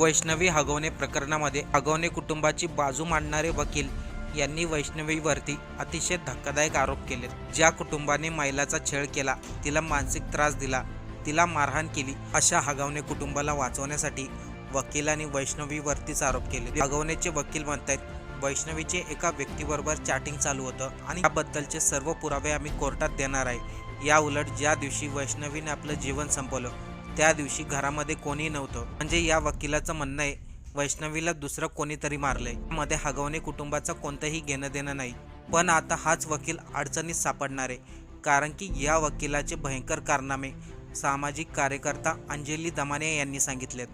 वैष्णवी हगवणे प्रकरणामध्ये हगवणे कुटुंबाची बाजू मांडणारे वकील यांनी वैष्णवीवरती अतिशय धक्कादायक आरोप केले ज्या कुटुंबाने महिलाचा छळ केला तिला मानसिक त्रास दिला तिला मारहाण केली अशा हगवणे कुटुंबाला वाचवण्यासाठी वकिलांनी वैष्णवीवरतीच आरोप केले. हगवणेचे वकील म्हणतायत वैष्णवीचे एका व्यक्तीबरोबर चॅटिंग चालू होतं आणि याबद्दलचे सर्व पुरावे आम्ही कोर्टात देणार आहे. या उलट ज्या दिवशी वैष्णवीने आपलं जीवन संपवलं त्या दिवशी घरामध्ये कोणी नव्हतं. म्हणजे या वकिलाचं म्हणणं आहे वैष्णवीला दुसरं कोणीतरी मारलंय. मध्ये हगवणे कुटुंबाचं कोणतंही घेणं देणं नाही. पण आता हाच वकील अडचणीत सापडणार आहे. कारण की या वकिलाचे भयंकर कारनामे सामाजिक कार्यकर्ता अंजली दमाने यांनी सांगितलेत.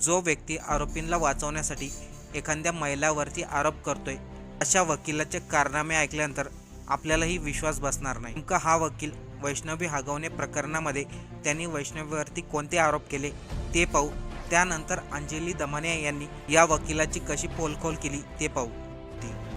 जो व्यक्ती आरोपींना वाचवण्यासाठी एखाद्या महिलावरती आरोप करतोय अशा वकिलाचे कारनामे ऐकल्यानंतर आपल्यालाही विश्वास बसणार नाही. नेमका हा वकील वैष्णवी हगवणे प्रकरणामध्ये त्यांनी वैष्णवीवरती कोणते आरोप केले ते पाहू. त्यानंतर अंजली दमाने यांनी या वकिलाची कशी पोलखोल केली ते पाहू.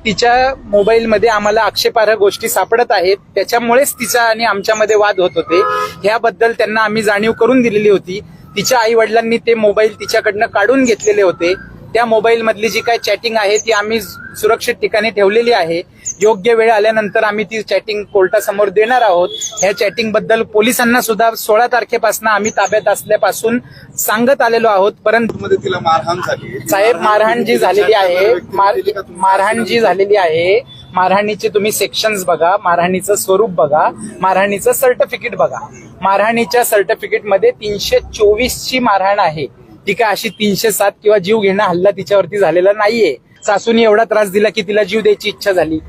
तिच्या मोबाईलमध्ये आम्हाला आक्षेपार्ह गोष्टी सापडत आहेत. त्याच्यामुळेच तिचा आणि आमच्यामध्ये वाद होत होते. ह्याबद्दल त्यांना आम्ही जाणीव करून दिलेली होती. तिच्या आई वडिलांनी ते मोबाईल तिच्याकडनं काढून घेतलेले होते. त्या मोबाईल मधली जी काही चॅटिंग आहे ती आम्ही सुरक्षित ठिकाणी ठेवलेली आहे. योग्य वेळ आल्यानंतर आम्ही ती चॅटिंग कोर्टासमोर देणार आहोत. ह्या चॅटिंगबद्दल पोलिसांना सुद्धा सोळा तारखेपासून आम्ही ताब्यात असल्यापासून सांगत आलेलो आहोत. परंतु तिला मारहाण झाली. साहेब मारहाण जी झालेली आहे. मार- मारहाण जी झालेली आहे. मारहाणीचे तुम्ही सेक्शन्स बघा. मारहाणीचं स्वरूप बघा. मारहाणीचं सर्टिफिकेट बघा. मारहाणीच्या सर्टिफिकेटमध्ये तीनशे चोवीस ची मारहाण आहे. ती काय अशी तीनशे सात किंवा जीव घेणं हल्ला तिच्यावरती झालेला नाहीये. सासूने एवढा त्रास दिला की तिला जीव द्यायची इच्छा झाली.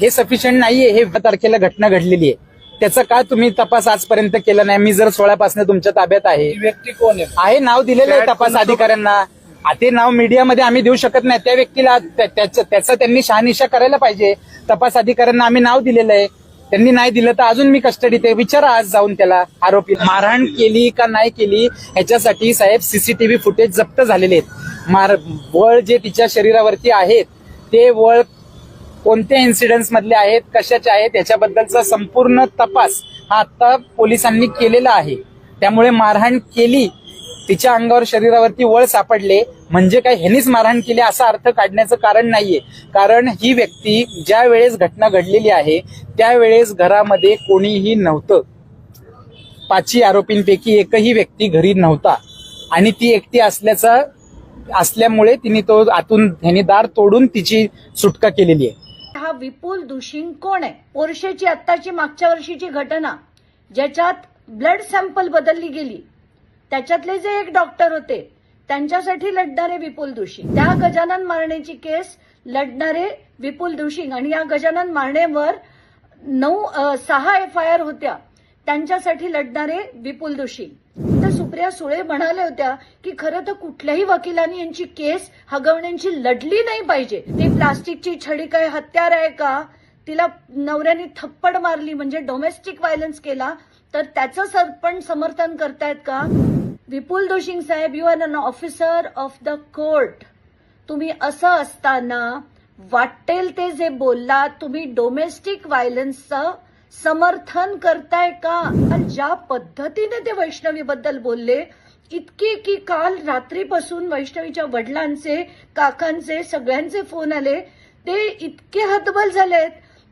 हे सफिशियंट नाहीये हे तारखेला घटना घडलेली आहे. त्याचा का तुम्ही तपास आजपर्यंत केला नाही? मी जर सोळापासून तुमच्या ताब्यात आहे. व्यक्ती कोण आहे? नाव दिलेलं आहे तपास अधिकाऱ्यांना. ते नाव मीडियामध्ये आम्ही देऊ शकत नाही. त्या व्यक्तीला त्या- त्याचं त्याचं त्यांनी शहानिशा करायला पाहिजे. तपास अधिकाऱ्यांना आम्ही नाव दिलेलं आहे. त्यांनी नाही दिलं तर अजून मी कस्टडीत आहे विचारा आज जाऊन त्याला आरोपी. मारहाण केली का नाही केली ह्याच्यासाठी साहेब सीसीटीव्ही फुटेज जप्त झालेले आहेत. मार वळ जे तिच्या शरीरावरती आहेत ते वळ कोणत्या इन्सिडेंट्स मधले आहेत कशाचे आहेत याच्याबद्दलचा संपूर्ण तपास हा आता पोलिसांनी केलेला आहे. त्यामुळे मारहाण केली तिच्या अंगावर शरीरावरती वळ सापडले म्हणजे काय ह्यांनीच मारहाण केली असा अर्थ काढण्याचं कारण नाहीये. कारण ही व्यक्ती ज्या वेळेस घटना घडलेली आहे त्यावेळेस घरामध्ये कोणीही नव्हतं. पाचही आरोपींपैकी एकही व्यक्ती घरी नव्हता. आणि ती एकटी असल्याचा असल्यामुळे तिने तो आतून ह्याने दार तोडून तिची सुटका केलेली आहे. हा विपुल दुषिंग कोण आहे? पोर्शेची आत्ताची मागच्या वर्षीची घटना ज्याच्यात ब्लड सॅम्पल बदलली गेली. त्याच्यातले जे एक डॉक्टर होते त्यांच्यासाठी लढणारे विपुल दुशिंग त्या गजानन मारण्याची केस लढणारे विपुल दुशिंग आणि या गजानन मारणेवर नऊ सहा एफ आय आर होत्या. त्यांच्यासाठी लढणारे विपुल दुशिंग सुप्रिया सुळे म्हणाल्या होत्या की खरं तर कुठल्याही वकिलांनी यांची केस हगवण्यांची लढली नाही पाहिजे. ती प्लास्टिकची छडी काय हत्यार आहे का? तिला नवऱ्याने थप्पड मारली म्हणजे डोमेस्टिक व्हायलन्स केला तर त्याचं सर पण समर्थन करतायत का? विपुल दोशिंग साहेब you are an officer of the court तुम्ही असं असताना वाटेल ते जे बोललात तुम्ही डोमेस्टिक व्हायलन्सचं समर्थन करताय का? आणि ज्या पद्धतीने ते वैष्णवीबद्दल बोलले इतके की काल रात्रीपासून वैष्णवीच्या वडिलांचे काकांचे सगळ्यांचे फोन आले. ते इतके हतबल झालेत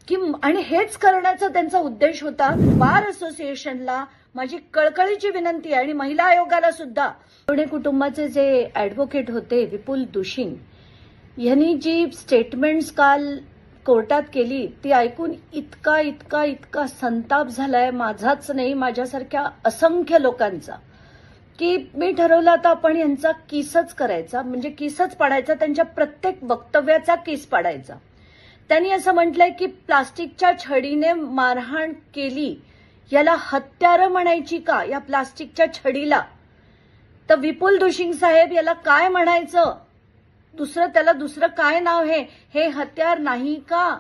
की आणि हेच करण्याचा त्यांचा उद्देश होता. बार असोसिएशनला माझी कळकळीची विनंती आहे आणि महिला आयोगाला सुद्धा. पुणे कुटुंबाचे जे ऍडव्होकेट होते विपुल दुशिंग यांनी जी स्टेटमेंट्स काल कोर्टात केली ती ऐकून इतका इतका इतका संताप झालाय माझाच नाही माझ्यासारख्या असंख्य लोकांचा. की मी ठरवलं आता आपण यांचा किसच करायचा म्हणजे किसच पाडायचा त्यांच्या प्रत्येक वक्तव्याचा किस पाडायचा. त्यांनी असं म्हटलंय की प्लास्टिकच्या छडीने मारहाण केली याला हत्यारं म्हणायची का या प्लास्टिकच्या छडीला? तर विपुल दुशिंग साहेब याला काय म्हणायचं? दुसरं त्याला दुसरं काय नाव आहे? हे हत्यार नाही का?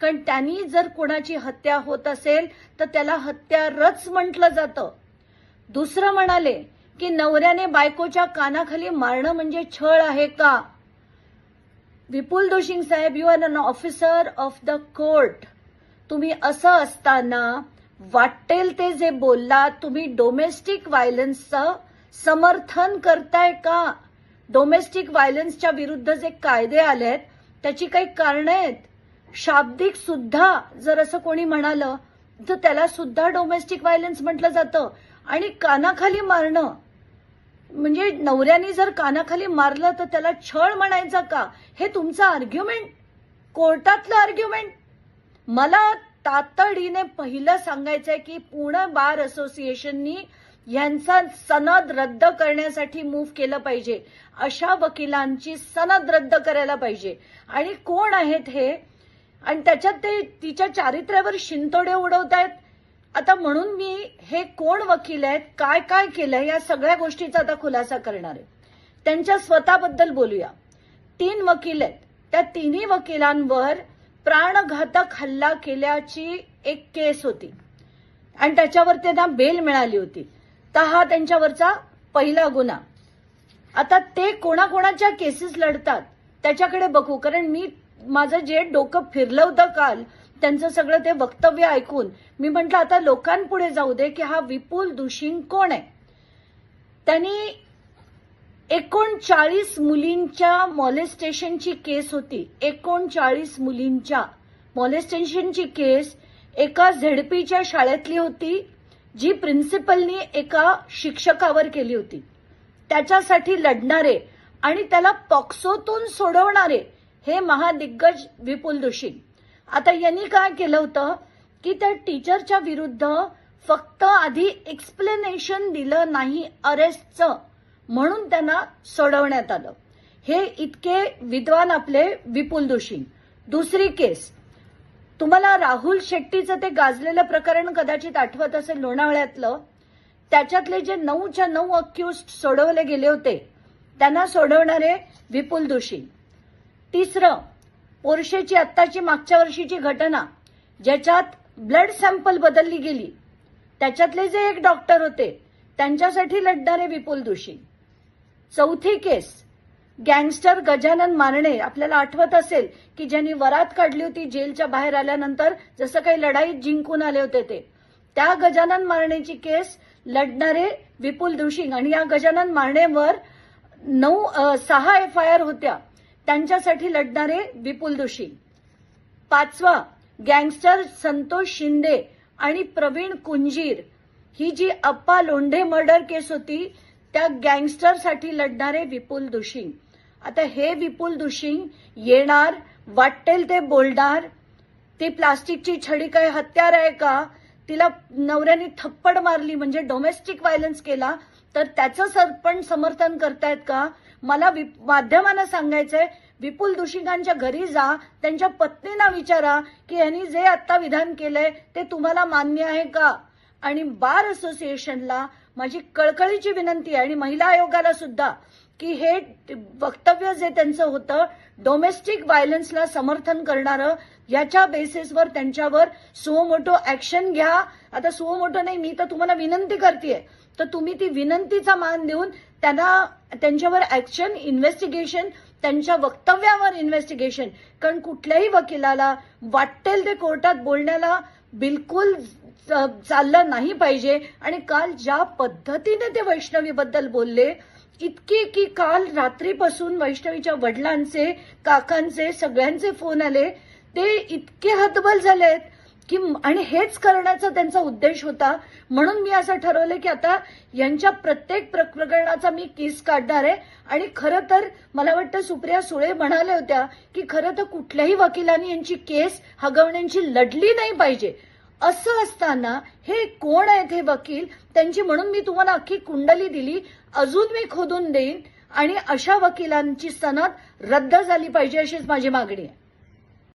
कारण त्यांनी जर कोणाची हत्या होत असेल तर त्याला हत्यारच म्हटलं जातं. दुसरं म्हणाले की नवऱ्याने बायकोच्या कानाखाली मारणं म्हणजे छळ आहे का? विपुल दोशिंग साहेब you are an officer of the court तुम्ही असं असताना वाटेल ते जे बोलला तुम्ही डोमेस्टिक व्हायलन्सचं समर्थन करताय का? डोमेस्टिक व्हायलन्सच्या विरुद्ध जे कायदे आले आहेत त्याची काही कारणं आहेत? शाब्दिक सुद्धा जर असं कोणी म्हणालं तर त्याला सुद्धा डोमेस्टिक व्हायलन्स म्हटलं जातं. आणि कानाखाली मारणं म्हणजे नवऱ्याने जर कानाखाली मारलं तर त्याला छळ म्हणायचा का? हे तुमचं आर्ग्युमेंट कोर्टातलं आर्ग्युमेंट मला तातडीने पहिलं सांगायचंय की पुणे बार असोसिएशननी यांचा सनद रद्द करण्यासाठी मूव्ह केलं पाहिजे. अशा वकिलांची सनद रद्द करायला पाहिजे. आणि कोण आहेत हे? आणि त्याच्यात ते तिच्या चारित्र्यावर शिंतोडे उडवत आहेत आता म्हणून मी हे कोण वकील आहेत काय काय केलंय या सगळ्या गोष्टीचा आता खुलासा करणार आहे. त्यांच्या स्वतःबद्दल बोलूया. तीन वकील आहेत. त्या तिन्ही वकिलांवर प्राणघातक हल्ला केल्याची एक केस होती. आणि त्याच्यावर त्यांना बेल मिळाली होती. तर हा त्यांच्यावरचा पहिला गुन्हा. आता ते कोणाकोणाच्या केसेस लढतात त्याच्याकडे बघू. कारण मी माझं जे डोकं फिरलं होतं काल त्यांचं सगळं ते वक्तव्य ऐकून मी म्हटलं आता लोकांपुढे जाऊ दे की हा विपुल दुषिंग कोण आहे? त्यांनी एकोणचाळीस मुलींच्या मॉलेस्टेशनची केस होती. एकोणचाळीस मुलींच्या मॉलेस्टेशनची केस एका झेडपीच्या शाळेतली होती. जी प्रिन्सिपलनी एका शिक्षकावर केली होती. त्याच्यासाठी लढणारे आणि त्याला पॉक्सोतून सोडवणारे हे महादिग्गज विपुल दोशी आता यांनी काय केलं होतं? की त्या टीचरच्या विरुद्ध फक्त आधी एक्सप्लेनेशन दिलं नाही अरेस्टचं म्हणून त्यांना सोडवण्यात आलं. हे इतके विद्वान आपले विपुल दोशी दुसरी केस तुम्हाला राहुल शेट्टीचं ते गाजलेलं प्रकरण कदाचित आठवत असेल लोणावळ्यातलं त्याच्यातले जे नऊच्या नऊ अक्युज सोडवले गेले होते त्यांना सोडवणारे विपुल दोषी तिसरं पोर्शेची आत्ताची मागच्या वर्षीची घटना ज्याच्यात ब्लड सॅम्पल बदलली गेली. त्याच्यातले जे एक डॉक्टर होते त्यांच्यासाठी लढणारे विपुल दोषी चौथी केस गँगस्टर गजानन मारणे आपल्याला आठवत असेल की ज्यांनी वरात काढली होती जेलच्या बाहेर आल्यानंतर जसं काही लढाईत जिंकून आले होते ते. त्या गजानन मारणेची केस लढणारे विपुल दुशिंग आणि या गजानन मारणेवर नऊ सहा एफ आय आर होत्या. त्यांच्यासाठी लढणारे विपुल दुशिंग पाचवा गँगस्टर संतोष शिंदे आणि प्रवीण कुंजीर. ही जी अप्पा लोंढे मर्डर केस होती त्या गँगस्टरसाठी लढणारे विपुल दुशिंग आता हे विपुल दुशिंग येणार वाटेल ते बोलणार. ती प्लास्टिकची छडी काय हत्यार आहे का? तिला नवऱ्याने थप्पड मारली म्हणजे डोमेस्टिक व्हायलन्स केला. तर त्याचं सर पण समर्थन करतायत का? मला माध्यमांना सांगायचंय विपुल दुशिंगांच्या घरी जा त्यांच्या पत्नीना विचारा की यांनी जे आता विधान केलंय ते तुम्हाला मान्य आहे का? आणि बार असोसिएशनला माझी कळकळीची विनंती आहे आणि महिला आयोगाला सुद्धा. की हे वक्तव्य जे त्यांचं होतं डोमेस्टिक व्हायलन्सला समर्थन करणारं याच्या बेसिसवर त्यांच्यावर सुओमोटो ऍक्शन घ्या. आता सुओमोटो नाही मी तर तुम्हाला विनंती करते तर तुम्ही ती विनंतीचा मान देऊन त्यांना त्यांच्यावर ऍक्शन इन्व्हेस्टिगेशन त्यांच्या वक्तव्यावर इन्व्हेस्टिगेशन कारण कुठल्याही वकिलाला वाटेल ते कोर्टात बोलण्याला बिलकुल चाललं नाही पाहिजे. आणि काल ज्या पद्धतीने ते वैष्णवीबद्दल बोलले इतके की काल रात्रीपासून वैष्णवीच्या वडिलांचे काकांचे सगळ्यांचे फोन आले. ते इतके हतबल झालेत की आणि हेच करण्याचा त्यांचा उद्देश होता. म्हणून मी असं ठरवलं की आता यांच्या प्रत्येक प्रकरणाचा मी केस काढणार आहे. आणि खरं तर मला वाटतं सुप्रिया सुळे म्हणाल्या होत्या की खरं तर कुठल्याही वकिलांनी यांची केस हगवण्याची लढली नाही पाहिजे. असं असताना हे कोण आहेत हे वकील? त्यांची म्हणून मी तुम्हाला अख्खी कुंडली दिली. अजून मी खोदून देईन आणि अशा वकिलांची सनद रद्द झाली पाहिजे अशीच माझी मागणी आहे.